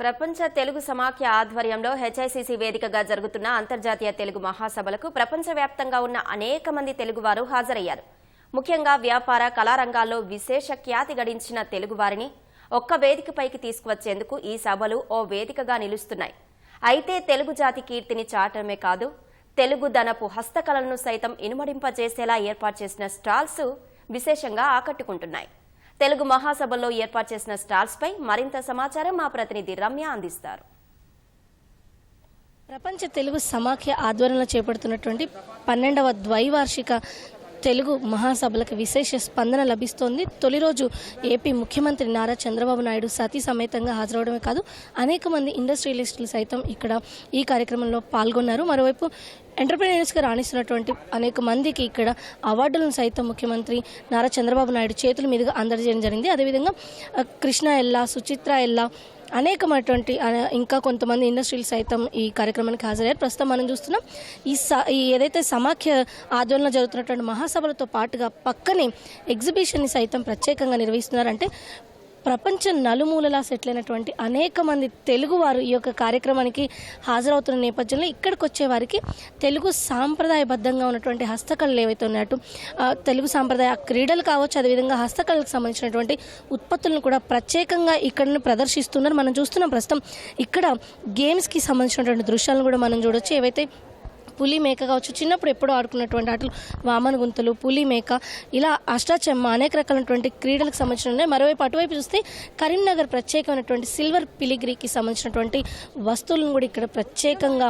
ప్రపంచ తెలుగు సమాఖ్య ఆధ్వర్యంలో హెచ్ఐసిసి వేదికగా జరుగుతున్న అంతర్జాతీయ తెలుగు మహాసభలకు ప్రపంచవ్యాప్తంగా ఉన్న అనేక మంది తెలుగువారు హాజరయ్యారు. ముఖ్యంగా వ్యాపార కళారంగాల్లో విశేష ఖ్యాతి గడించిన తెలుగువారిని ఒక్క వేదికపైకి తీసుకువచ్చేందుకు ఈ సభలు ఓ వేదికగా నిలుస్తున్నాయి. అయితే తెలుగు జాతి కీర్తిని చాటమే కాదు తెలుగు దనపు హస్తకళలను సైతం ఇనుమడింపజేసేలా ఏర్పాటు చేసిన స్టాల్స్ విశేషంగా ఆకట్టుకుంటున్నాయి. తెలుగు మహాసభల్లో ఏర్పాటు చేసిన స్టాల్స్ పై మరింత సమాచారం మా ప్రతినిధి రమ్య అందిస్తారు. ప్రపంచ తెలుగు సమాఖ్య ఆధ్వర్యంలో చేపడుతున్నటువంటి పన్నెండవ ద్వైవార్షిక తెలుగు మహాసభలకు విశేష స్పందన లభిస్తోంది. తొలి రోజు ఏపీ ముఖ్యమంత్రి నారా చంద్రబాబు నాయుడు సతీ సమేతంగా హాజరవడమే కాదు అనేక మంది ఇండస్ట్రియలిస్టులు సైతం ఇక్కడ ఈ కార్యక్రమంలో పాల్గొన్నారు. మరోవైపు ఎంటర్ప్రీనియర్స్గా రాణిస్తున్నటువంటి అనేక మందికి ఇక్కడ అవార్డులను సైతం ముఖ్యమంత్రి నారా చంద్రబాబు నాయుడు చేతుల మీదుగా అందజేయడం జరిగింది. అదేవిధంగా కృష్ణ ఎల్లా సుచిత్ర ఎల్లా అనేకమైనటువంటి ఇంకా కొంతమంది ఇండస్ట్రీలు సైతం ఈ కార్యక్రమానికి హాజరయ్యారు. ప్రస్తుతం మనం చూస్తున్నాం ఈ స ఈ ఏదైతే సమాఖ్య ఆధ్వర్యంలో జరుగుతున్నటువంటి మహాసభలతో పాటుగా పక్కనే ఎగ్జిబిషన్ని సైతం ప్రత్యేకంగా నిర్వహిస్తున్నారంటే ప్రపంచ నలుమూలలా సెటిల్ అయినటువంటి అనేక మంది తెలుగు వారు ఈ యొక్క కార్యక్రమానికి హాజరవుతున్న నేపథ్యంలో ఇక్కడికి వచ్చే వారికి తెలుగు సాంప్రదాయబద్ధంగా ఉన్నటువంటి హస్తకళలు ఏవైతే ఉన్నాయో తెలుగు సాంప్రదాయ క్రీడలు కావచ్చు అదేవిధంగా హస్తకళలకు సంబంధించినటువంటి ఉత్పత్తులను కూడా ప్రత్యేకంగా ఇక్కడ ప్రదర్శిస్తున్నారు. మనం చూస్తున్నాం ప్రస్తుతం ఇక్కడ గేమ్స్కి సంబంధించినటువంటి దృశ్యాలను కూడా మనం చూడొచ్చు. ఏవైతే పులి మేక కావచ్చు చిన్నప్పుడు ఎప్పుడో ఆడుకున్నటువంటి ఆటలు వామన గుంతలు పులి మేక ఇలా అష్టాచెమ్మ అనేక రకాలైనటువంటి క్రీడలకు సంబంధించిన ఉన్నాయి. మరోవైపు అటువైపు చూస్తే కరీంనగర్ ప్రత్యేకమైనటువంటి సిల్వర్ పిలిగ్రీకి సంబంధించినటువంటి వస్తువులను కూడా ఇక్కడ ప్రత్యేకంగా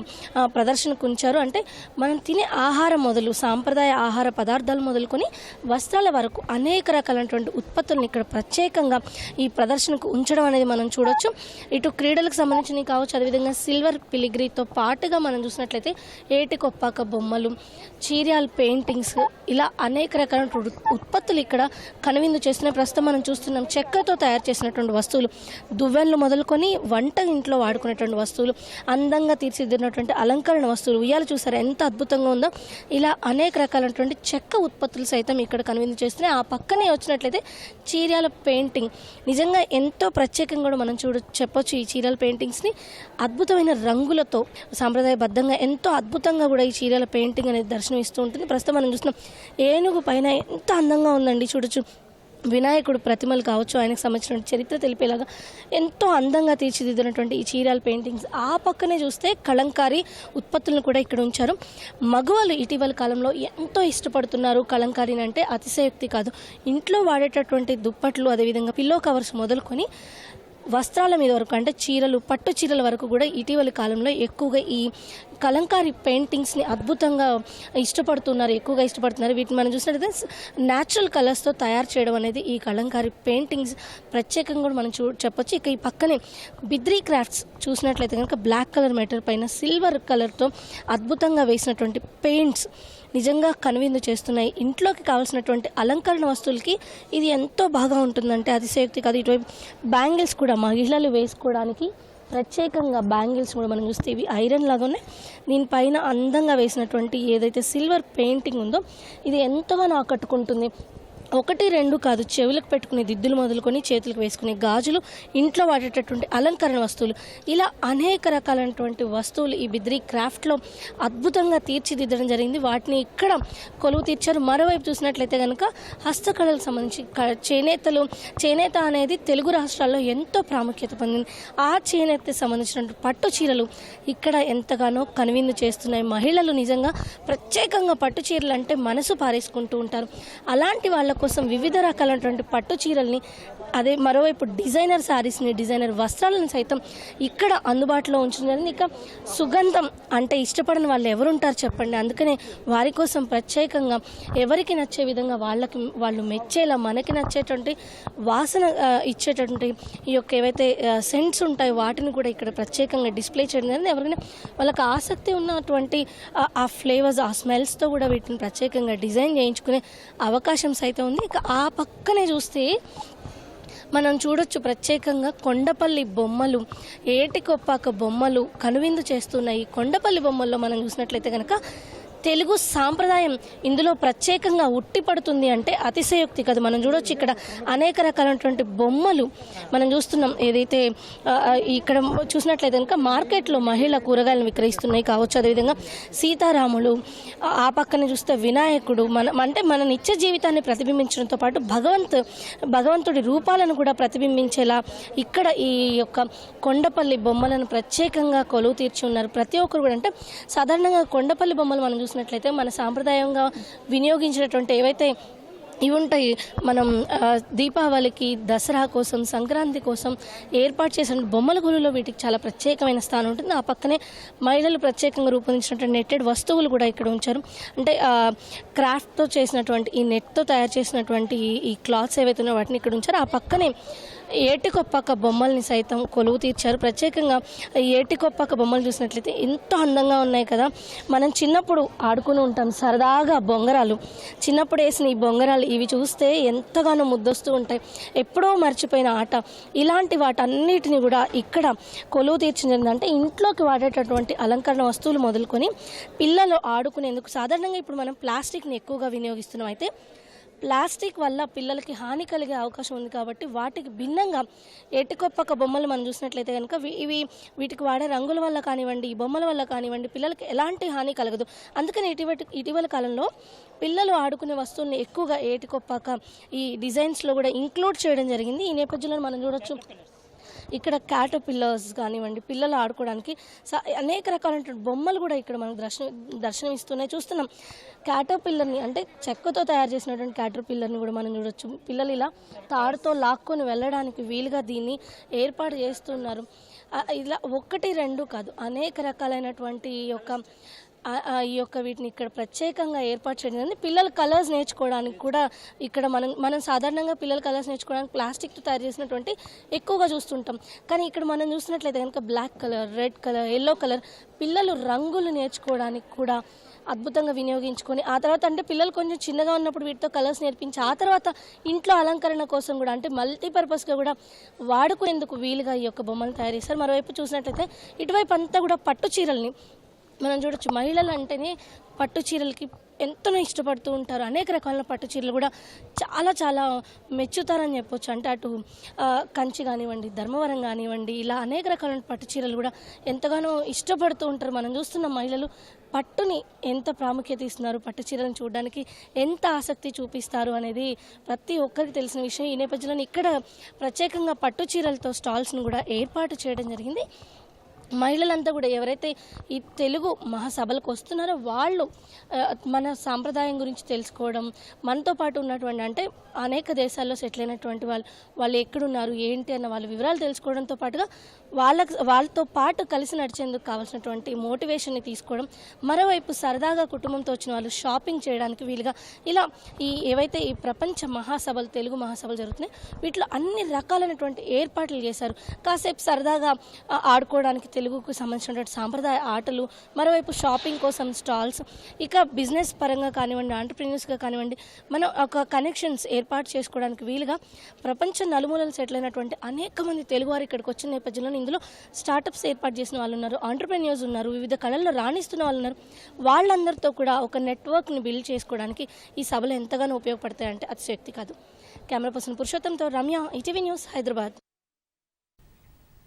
ప్రదర్శనకు ఉంచారు అంటే మనం తినే ఆహారం మొదలు సాంప్రదాయ ఆహార పదార్థాలు మొదలుకొని వస్త్రాల వరకు అనేక రకాలైనటువంటి ఉత్పత్తులను ఇక్కడ ప్రత్యేకంగా ఈ ప్రదర్శనకు ఉంచడం అనేది మనం చూడొచ్చు. ఇటు క్రీడలకు సంబంధించినవి కావచ్చు అదేవిధంగా సిల్వర్ పిలిగ్రీతో పాటుగా మనం చూసినట్లయితే ఏటికొప్పాక బొమ్మలు చీరియాల్ పెయింటింగ్స్ ఇలా అనేక రకాల ఉత్పత్తులు ఇక్కడ కనువిందు చేస్తున్న ప్రస్తుతం మనం చూస్తున్నాం చెక్కతో తయారు చేసినటువంటి వస్తువులు. దువ్వెన్లు మొదలుకొని వంట ఇంట్లో వాడుకునేటువంటి వస్తువులు అందంగా తీర్చిదిద్దినటువంటి అలంకరణ వస్తువులు. ఉయ్యాలు చూసారు ఎంత అద్భుతంగా ఉందో? ఇలా అనేక రకాలైనటువంటి చెక్క ఉత్పత్తులు సైతం ఇక్కడ కనువిందు చేస్తున్నాయి. ఆ పక్కనే వచ్చినట్లయితే చీరాల పెయింటింగ్. నిజంగా ఎంతో ప్రత్యేకంగా కూడా మనం చూడ చెప్పొచ్చు ఈ చీరల పెయింటింగ్స్ని. అద్భుతమైన రంగులతో సాంప్రదాయబద్ధంగా ఎంతో అద్భుతంగా కూడా ఈ చీరల పెయింటింగ్ అనేది దర్శనం ఇస్తూ ఉంటుంది. ప్రస్తుతం మనం చూస్తున్నాం ఏనుగు పైన ఎంత అందంగా ఉందండి చూడొచ్చు. వినాయకుడు ప్రతిమలు కావచ్చు ఆయనకు సంబంధించిన చరిత్ర తెలిపేలాగా ఎంతో అందంగా తీర్చిదిద్దినటువంటి ఈ చీరాల పెయింటింగ్స్. ఆ పక్కనే చూస్తే కలంకారీ ఉత్పత్తులను కూడా ఇక్కడ ఉంచారు. మగవాళ్ళు ఇటీవల కాలంలో ఎంతో ఇష్టపడుతున్నారు కలంకారీని అంటే అతిశయోక్తి కాదు. ఇంట్లో వాడేటటువంటి దుప్పట్లు అదేవిధంగా పిల్లో కవర్స్ మొదలుకొని వస్త్రాల మీద వరకు అంటే చీరలు పట్టు చీరల వరకు కూడా ఇటీవలి కాలంలో ఎక్కువగా ఈ కలంకారీ పెయింటింగ్స్ని అద్భుతంగా ఇష్టపడుతున్నారు ఎక్కువగా ఇష్టపడుతున్నారు. వీటిని మనం చూసినట్లయితే న్యాచురల్ కలర్స్తో తయారు చేయడం అనేది ఈ కలంకారీ పెయింటింగ్స్ ప్రత్యేకంగా కూడా మనం చూ చెప్పొచ్చు. ఇక ఈ పక్కనే బిద్రీ క్రాఫ్ట్స్ చూసినట్లయితే కనుక బ్లాక్ కలర్ మెటర్ పైన సిల్వర్ కలర్తో అద్భుతంగా వేసినటువంటి పెయింట్స్ నిజంగా కనువిందు చేస్తున్నాయి. ఇంట్లోకి కావాల్సినటువంటి అలంకరణ వస్తువులకి ఇది ఎంతో బాగా ఉంటుందంటే అతిశయోక్తి కాదు. ఇటువైపు బ్యాంగిల్స్ కూడా మహిళలు వేసుకోవడానికి ప్రత్యేకంగా బ్యాంగిల్స్ కూడా మనం చూస్తే ఇవి ఐరన్ లాగానే దీనిపైన అందంగా వేసినటువంటి ఏదైతే సిల్వర్ పెయింటింగ్ ఉందో ఇది ఎంతగానో ఆకట్టుకుంటుంది. ఒకటి రెండు కాదు చెవులకు పెట్టుకునే దిద్దులు మొదలుకొని చేతులకు వేసుకునే గాజులు ఇంట్లో వాడేటటువంటి అలంకరణ వస్తువులు. ఇలా అనేక రకాలైనటువంటి వస్తువులు ఈ బిద్రీ క్రాఫ్ట్లో అద్భుతంగా తీర్చిదిద్దడం జరిగింది. వాటిని ఇక్కడ కొలువు తీర్చారు. మరోవైపు చూసినట్లయితే కనుక హస్తకళలకు సంబంధించి క- చేనేతలు చేనేత అనేది తెలుగు రాష్ట్రాల్లో ఎంతో ప్రాముఖ్యత పొందింది. ఆ చేనేతకి సంబంధించినటువంటి పట్టు చీరలు ఇక్కడ ఎంతగానో కనువిందు చేస్తున్నాయి. మహిళలు నిజంగా ప్రత్యేకంగా పట్టు చీరలు అంటే మనసు పారేసుకుంటూ ఉంటారు. అలాంటి వాళ్ళకు కోసం వివిధ రకాలైనటువంటి పట్టు చీరల్ని అదే మరోవైపు డిజైనర్ శారీస్ని డిజైనర్ వస్త్రాలను సైతం ఇక్కడ అందుబాటులో ఉంచడం జరిగింది ఇక సుగంధం అంటే ఇష్టపడని వాళ్ళు ఎవరుంటారు చెప్పండి. అందుకనే వారి కోసం ప్రత్యేకంగా ఎవరికి నచ్చే విధంగా వాళ్ళకి వాళ్ళు మెచ్చేలా మనకి నచ్చేటువంటి వాసన ఇచ్చేటటువంటి ఈ యొక్క ఏవైతే సెంట్స్ ఉంటాయో వాటిని కూడా ఇక్కడ ప్రత్యేకంగా డిస్ప్లే చేయడం జరిగింది. ఎవరికైనా వాళ్ళకి ఆసక్తి ఉన్నటువంటి ఆ- ఆ ఫ్లేవర్స్ ఆ స్మెల్స్తో కూడా వీటిని ప్రత్యేకంగా డిజైన్ చేయించుకునే అవకాశం సైతం ఉంది. ఇక ఆ పక్కనే చూస్తే మనం చూడొచ్చు ప్రత్యేకంగా కొండపల్లి బొమ్మలు ఏటికొప్పాక బొమ్మలు కనువిందు చేస్తున్నాయి కొండపల్లి బొమ్మల్లో మనం చూసినట్లయితే కనుక తెలుగు సాంప్రదాయం ఇందులో ప్రత్యేకంగా ఉట్టిపడుతుంది అంటే అతిశయోక్తి కదా. మనం చూడొచ్చు ఇక్కడ అనేక రకాలైనటువంటి బొమ్మలు. మనం చూస్తున్నాం ఏదైతే ఇక్కడ చూసినట్లయితే కనుక మార్కెట్లో మహిళ కూరగాయలను విక్రయిస్తున్నాయి కావచ్చు. అదేవిధంగా సీతారాములు ఆ- పక్కన చూస్తే వినాయకుడు మన అంటే మన నిత్య జీవితాన్ని ప్రతిబింబించడంతో పాటు భగవంత్ భగవంతుడి రూపాలను కూడా ప్రతిబింబించేలా ఇక్కడ ఈ యొక్క కొండపల్లి బొమ్మలను ప్రత్యేకంగా కొలువు తీర్చి ఉన్నారు. ప్రతి ఒక్కరు కూడా అంటే సాధారణంగా కొండపల్లి బొమ్మలు మనం చూసినట్లయితే మన సాంప్రదాయంగా వినియోగించినటువంటి ఏవైతే ఇవి ఉంటాయి మనం దీపావళికి దసరా కోసం సంక్రాంతి కోసం ఏర్పాటు చేసిన బొమ్మల గురులో వీటికి చాలా ప్రత్యేకమైన స్థానం ఉంటుంది. ఆ పక్కనే మహిళలు ప్రత్యేకంగా రూపొందించినటువంటి నెట్టెడ్ వస్తువులు కూడా ఇక్కడ ఉంచారు. అంటే క్రాఫ్ట్తో చేసినటువంటి ఈ నెట్తో తయారు చేసినటువంటి ఈ- ఈ క్లాత్స్ ఏవైతే ఉన్నాయో వాటిని ఇక్కడ ఉంచారు. ఆ పక్కనే ఏటికొప్పక బొమ్మల్ని సైతం కొలువు తీర్చారు. ప్రత్యేకంగా ఏటికొప్పాక ఏటికొప్పక బొమ్మలు చూసినట్లయితే ఎంతో అందంగా ఉన్నాయి కదా. మనం చిన్నప్పుడు ఆడుకుని ఉంటాం. సరదాగా బొంగరాలు. చిన్నప్పుడు వేసిన ఈ బొంగరాలు ఇవి చూస్తే ఎంతగానో ముద్దొస్తూ ఉంటాయి. ఎప్పుడో మర్చిపోయిన ఆట. ఇలాంటి వాటన్నిటిని కూడా ఇక్కడ కొలువు తీర్చింది అంటే ఇంట్లోకి వాడేటటువంటి అలంకరణ వస్తువులు మొదలుకొని పిల్లలు ఆడుకునేందుకు సాధారణంగా ఇప్పుడు మనం ప్లాస్టిక్ని ఎక్కువగా వినియోగిస్తున్నాం. అయితే ప్లాస్టిక్ వల్ల పిల్లలకి హాని కలిగే అవకాశం ఉంది కాబట్టి వాటికి భిన్నంగా ఎటుకొప్పక బొమ్మలు మనం చూసినట్లయితే కనుక ఇవి వీటికి వాడే రంగుల వల్ల కానివ్వండి ఈ బొమ్మల వల్ల కానివ్వండి పిల్లలకి ఎలాంటి హాని కలగదు. అందుకని ఇటీవల ఇటీవల కాలంలో పిల్లలు ఆడుకునే వస్తువుల్ని ఎక్కువగా ఏటికొప్పాక ఈ డిజైన్స్లో కూడా ఇంక్లూడ్ చేయడం జరిగింది. ఈ నేపథ్యంలో మనం చూడొచ్చు ఇక్కడ క్యాటో పిల్లర్స్ కానివ్వండి పిల్లలు ఆడుకోవడానికి స- అనేక రకాలైనటువంటి బొమ్మలు కూడా ఇక్కడ మనకు దర్శనం దర్శనం ఇస్తున్నాయి చూస్తున్నాం క్యాటో పిల్లర్ని అంటే చెక్కతో తయారు చేసినటువంటి క్యాటో పిల్లర్ని కూడా మనం చూడొచ్చు. పిల్లలు ఇలా తాడుతో లాక్కొని వెళ్ళడానికి వీలుగా దీన్ని ఏర్పాటు చేస్తున్నారు. ఇలా ఒకటి రెండు కాదు అనేక రకాలైనటువంటి ఈ యొక్క ఈ యొక్క వీటిని ఇక్కడ ప్రత్యేకంగా ఏర్పాటు చేయడం పిల్లలు కలర్స్ నేర్చుకోవడానికి కూడా ఇక్కడ మనం మనం సాధారణంగా పిల్లలు కలర్స్ నేర్చుకోవడానికి ప్లాస్టిక్తో తయారు చేసినటువంటి ఎక్కువగా చూస్తుంటాం. కానీ ఇక్కడ మనం చూసినట్లయితే కనుక black colour red colour yellow colour పిల్లలు రంగులు నేర్చుకోవడానికి కూడా అద్భుతంగా వినియోగించుకొని ఆ తర్వాత అంటే పిల్లలు కొంచెం చిన్నగా ఉన్నప్పుడు వీటితో కలర్స్ నేర్పించి ఆ తర్వాత ఇంట్లో అలంకరణ కోసం కూడా అంటే మల్టీపర్పస్గా కూడా వాడుకునేందుకు వీలుగా ఈ యొక్క బొమ్మలు తయారు చేస్తారు మరోవైపు చూసినట్లయితే ఇటువైపు అంతా కూడా పట్టు చీరల్ని మనం చూడొచ్చు మహిళలు అంటేనే పట్టు చీరలకి ఎంతనో ఇష్టపడుతూ ఉంటారు. అనేక రకాల పట్టు చీరలు కూడా చాలా చాలా మెచ్చుతారని చెప్పొచ్చు. అంటే అటు కంచి కానివ్వండి ధర్మవరం కానివ్వండి ఇలా అనేక రకాలైన పట్టు చీరలు కూడా ఎంతగానో ఇష్టపడుతూ ఉంటారు. మనం చూస్తున్న మహిళలు పట్టుని ఎంత ప్రాముఖ్యత ఇస్తున్నారు? పట్టు చీరలను చూడడానికి ఎంత ఆసక్తి చూపిస్తారు అనేది ప్రతి ఒక్కరికి తెలిసిన విషయం. ఈ నేపథ్యంలో ఇక్కడ ప్రత్యేకంగా పట్టు చీరలతో స్టాల్స్ను కూడా ఏర్పాటు చేయడం జరిగింది. మహిళలంతా కూడా ఎవరైతే ఈ తెలుగు మహాసభలకు వస్తున్నారో వాళ్ళు మన సాంప్రదాయం గురించి తెలుసుకోవడం మనతో పాటు ఉన్నటువంటి అంటే అనేక దేశాల్లో సెటిల్ అయినటువంటి వాళ్ళు వాళ్ళు ఎక్కడున్నారు ఏంటి అన్న వాళ్ళ వివరాలు తెలుసుకోవడంతో పాటుగా వాళ్ళకు వాళ్ళతో పాటు కలిసి నడిచేందుకు కావాల్సినటువంటి మోటివేషన్ని తీసుకోవడం మరోవైపు సరదాగా కుటుంబంతో వచ్చిన వాళ్ళు షాపింగ్ చేయడానికి వీలుగా ఇలా ఈ ఏవైతే ఈ ప్రపంచ మహాసభలు తెలుగు మహాసభలు జరుగుతున్నాయి వీటిలో అన్ని రకాలైనటువంటి ఏర్పాట్లు చేశారు. కాసేపు సరదాగా ఆడుకోవడానికి తెలుగుకు సంబంధించినటువంటి సాంప్రదాయ ఆటలు మరోవైపు షాపింగ్ కోసం స్టాల్స్ ఇక బిజినెస్ పరంగా కానివ్వండి ఆంటర్ప్రీనియర్స్గా కానివ్వండి మనం ఒక కనెక్షన్స్ ఏర్పాటు చేసుకోవడానికి వీలుగా ప్రపంచ నలుమూలలు సెటిల్ అయినటువంటి అనేక మంది తెలుగువారు ఇక్కడికి వచ్చిన నేపథ్యంలో ఇందులో స్టార్టప్స్ ఏర్పాటు చేసిన వాళ్ళు ఉన్నారు ఆంటర్ప్రీనియర్స్ ఉన్నారు వివిధ కళల్లో రాణిస్తున్న వాళ్ళు ఉన్నారు. వాళ్ళందరితో కూడా ఒక నెట్వర్క్ని బిల్డ్ చేసుకోవడానికి ఈ సభలు ఎంతగానో ఉపయోగపడతాయంటే అతిశక్తి కాదు. కెమెరా పర్సన్ పురుషోత్తంతో రమ్య ఈటీవీ న్యూస్ హైదరాబాద్.